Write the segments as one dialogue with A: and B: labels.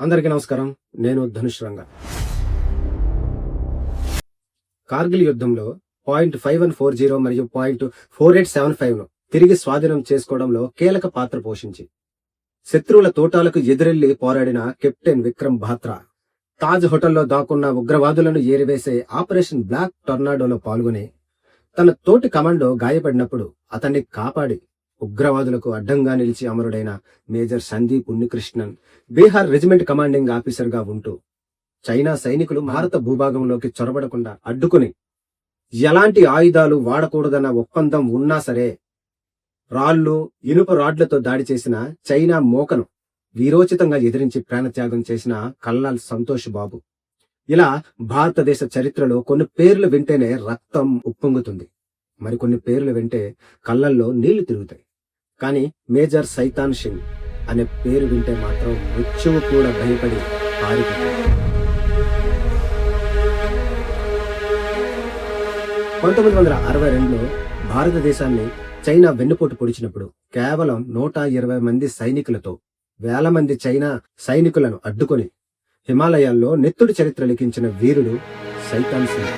A: అందరికీ నమస్కారం. నేను ధనుష్ రంగ. కార్గిల్ యుద్ధంలో point five one four zero మరియు పాయింట్ ఫోర్ ఎయిట్ సెవెన్ ఫైవ్ను తిరిగి స్వాధీనం చేసుకోవడంలో కీలక పాత్ర పోషించి శత్రువుల తోటాలకు ఎదురెళ్ళి పోరాడిన కెప్టెన్ విక్రమ్ బాత్రా తాజ్ హోటల్లో దాక్కున్న ఉగ్రవాదులను ఏరివేసే ఆపరేషన్ బ్లాక్ టొర్నాడోలో పాల్గొని తన తోటి కమాండో గాయపడినప్పుడు అతన్ని కాపాడి ఉగ్రవాదులకు అడ్డంగా నిలిచి అమరుడైన major Sandeep Unnikrishnan Bihar regiment commanding ఆఫీసర్గా ఉంటూ చైనా సైనికులు భారత భూభాగంలోకి చొరబడకుండా అడ్డుకుని ఎలాంటి ఆయుధాలు వాడకూడదన్న ఒప్పందం ఉన్నా సరే రాళ్ళు ఇనుప రాడ్లతో దాడి చేసిన చైనా మోకను వీరోచితంగా ఎదిరించి ప్రాణత్యాగం చేసిన కల్లాల్ సంతోష్ బాబు. ఇలా భారతదేశ చరిత్రలో కొన్ని పేర్లు వింటేనే రక్తం ఉప్పొంగుతుంది. మరికొన్ని పేర్లు వింటే కళ్ళల్లో నీళ్ళు తిరుగుతాయి. కానీ మేజర్ సైతాన్ సింగ్ అనే పేరు వింటే మాత్రం మృత్యువు కూడా భయపడి పారిపోయింది పంతొమ్మిది వందల అరవై రెండులో భారతదేశాన్ని చైనా వెన్నుపోటు పొడిచినప్పుడు కేవలం నూట ఇరవై మంది సైనికులతో వేల మంది చైనా సైనికులను అడ్డుకొని హిమాలయాల్లో నెత్తుడి చరిత్ర లిఖించిన వీరుడు సైతాన్ సింగ్.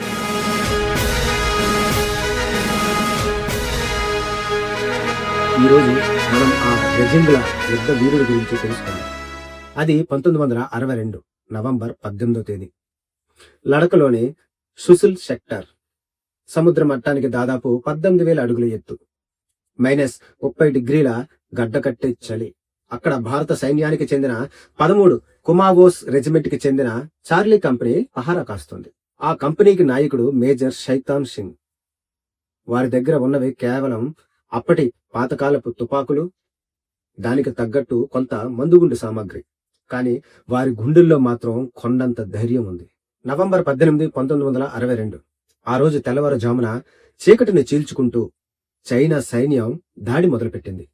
A: ఈరోజు మనం ఆ గజేంద్ర యుద్ధ వీరుడి గురించి తెలుసుకుందాం. అది పంతొమ్మిది వందల అరవై రెండు నవంబర్ పద్దెనిమిదో తేదీ. లడకలోని సుసిల్ సెక్టర్ సముద్ర మట్టానికి దాదాపు పద్దెనిమిది వేల అడుగుల ఎత్తు మైనస్ ముప్పై డిగ్రీల గడ్డకట్టే చలి. అక్కడ భారత సైన్యానికి చెందిన పదమూడు కుమావోస్ రెజిమెంట్కి చెందిన చార్లీ కంపెనీ పహారా కాస్తుంది. ఆ కంపెనీకి నాయకుడు మేజర్ శైతాన్ సింగ్. వారి దగ్గర ఉన్నవి కేవలం అప్పటి పాతకాలపు తుపాకులు దానికి తగ్గట్టు కొంత మందుగుండు సామాగ్రి. కానీ వారి గుండెల్లో మాత్రం కొండంత ధైర్యం ఉంది. నవంబర్ పద్దెనిమిది పంతొమ్మిది వందల అరవై రెండు. ఆ రోజు తెల్లవారుజామున చీకటిని చీల్చుకుంటూ చైనా సైన్యం దాడి మొదలుపెట్టింది.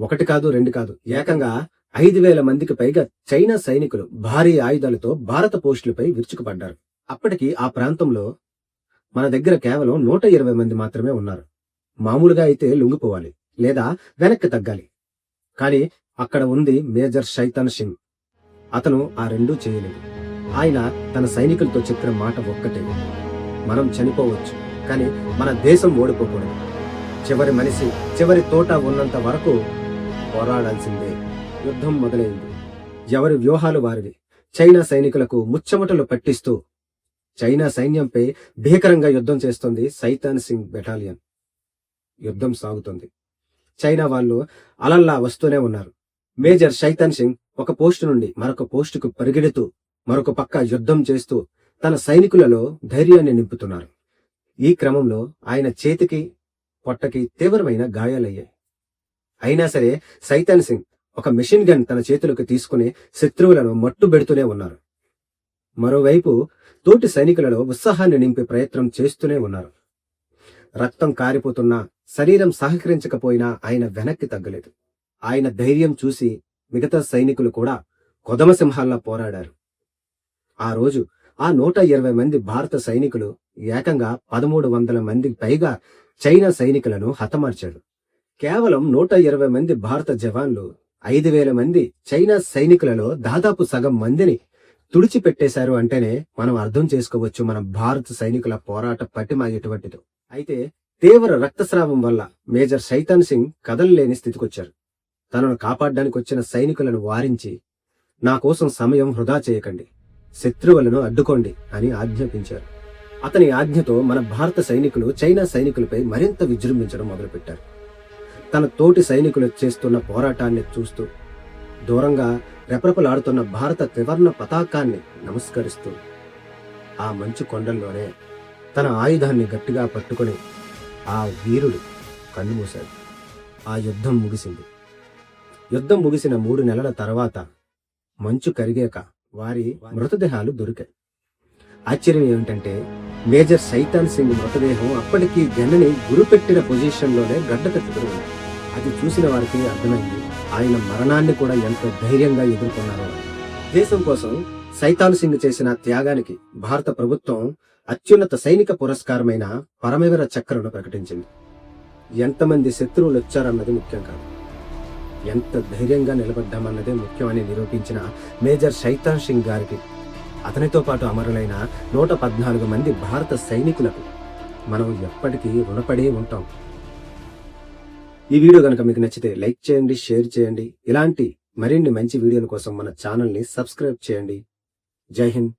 A: ఒకటి కాదు రెండు కాదు ఏకంగా ఐదు వేల మందికి పైగా చైనా సైనికులు భారీ ఆయుధాలతో భారత పోస్టులపై విరుచుకుపడ్డారు. అప్పటికి ఆ ప్రాంతంలో మన దగ్గర కేవలం నూట ఇరవై మంది మాత్రమే ఉన్నారు. మామూలుగా అయితే లొంగిపోవాలి లేదా వెనక్కి తగ్గాలి. కానీ అక్కడ ఉంది మేజర్ శైతాన్ సింగ్. అతను ఆ రెండూ చేయలేదు. ఆయన తన సైనికులతో చెప్పిన మాట ఒక్కటే. మనం చనిపోవచ్చు కానీ మన దేశం ఓడిపోకూడదు. చివరి మనిషి చివరి తోట ఉన్నంత వరకు పోరాడాల్సిందే. యుద్ధం మొదలైంది. ఎవరి వ్యూహాలు వారివి? చైనా సైనికులకు ముచ్చమటలు పట్టిస్తూ చైనా సైన్యంపై భీకరంగా యుద్ధం చేస్తుంది సైతాన్ సింగ్ బెటాలియన్. యుద్ధం సాగుతుంది. చైనా వాళ్ళు అలల్లా వస్తూనే ఉన్నారు. మేజర్ శైతన్ సింగ్ ఒక పోస్టు నుండి మరొక పోస్టుకు పరిగెడుతూ మరొక పక్క యుద్ధం చేస్తూ తన సైనికులలో ధైర్యాన్ని నింపుతున్నారు. ఈ క్రమంలో ఆయన చేతికి పొట్టకి తీవ్రమైన గాయాలయ్యాయి. అయినా సరే సైతన్ సింగ్ ఒక మెషిన్ గన్ తన చేతులకు తీసుకుని శత్రువులను మట్టుబెడుతూనే ఉన్నారు. మరోవైపు తోటి సైనికులలో ఉత్సాహాన్ని నింపే ప్రయత్నం చేస్తూనే ఉన్నారు. రక్తం కారిపోతున్నా శరీరం సహకరించకపోయినా ఆయన వెనక్కి తగ్గలేదు. ఆయన ధైర్యం చూసి మిగతా సైనికులు కూడా కొదమసింహాల్లా పోరాడారు. ఆ రోజు ఆ నూట ఇరవై మంది భారత సైనికులు ఏకంగా పదమూడు వందల మంది పైగా చైనా సైనికులను హతమార్చాడు. కేవలం నూట ఇరవై మంది భారత జవాన్లు ఐదు వేల మంది చైనా సైనికులలో దాదాపు సగం మందిని తుడిచిపెట్టేశారు అంటేనే మనం అర్థం చేసుకోవచ్చు మన భారత సైనికుల పోరాట పటిమ ఎటువంటిదో. అయితే తీవ్ర రక్తస్రావం వల్ల మేజర్ శైతాన్ సింగ్ కదలలేని స్థితికొచ్చారు. తనను కాపాడడానికి వచ్చిన సైనికులను వారించి నా కోసం సమయం వృధా చేయకండి శత్రువులను అడ్డుకోండి అని ఆజ్ఞాపించారు. అతని ఆజ్ఞతో మన భారత సైనికులు చైనా సైనికులపై మరింత విజృంభించడం మొదలుపెట్టారు. తన తోటి సైనికులు చేస్తున్న పోరాటాన్ని చూస్తూ దూరంగా రెపరెపలాడుతున్న భారత త్రివర్ణ పతాకాన్ని నమస్కరిస్తూ ఆ మంచు కొండల్లోనే తన ఆయుధాన్ని గట్టిగా పట్టుకుని ఆ వీరుడు కన్నుమూశాడు ఆ యుద్ధం ముగిసింది. యుద్ధం ముగిసిన మూడు నెలల తర్వాత మంచు కరిగాక వారి మృతదేహాలు దొరికాయి. ఆశ్చర్యం ఏమిటంటే మేజర్ సైతాన్ సింగ్ మృతదేహం అప్పటికీ గన్నని గురిపెట్టిన పొజిషన్లోనే గడ్డ కట్టుకుని ఉంది. అది చూసిన వారికి అర్థమైంది ఆయన మరణాన్ని కూడా ఎంతో ధైర్యంగా ఎదుర్కొన్నారో. దేశం కోసం సైతాన్ సింగ్ చేసిన త్యాగానికి భారత ప్రభుత్వం అత్యున్నత సైనిక పురస్కారమైన పరమవీర చక్రను ప్రకటించింది. ఎంతమంది శత్రువులు వచ్చారన్నది ముఖ్యం కాదు. ఎంత ధైర్యంగా నిలబడ్డామన్నదే ముఖ్యమని నిరూపించిన మేజర్ శైతాన్ సింగ్ గారికి అతనితో పాటు అమరులైన నూట పద్నాలుగు మంది భారత సైనికులకు మనం ఎప్పటికీ రుణపడే ఉంటాం. ఈ వీడియో కనుక మీకు నచ్చితే లైక్ చేయండి షేర్ చేయండి. ఇలాంటి మరిన్ని మంచి వీడియోల కోసం మన ఛానల్ని సబ్స్క్రైబ్ చేయండి. జై హింద్.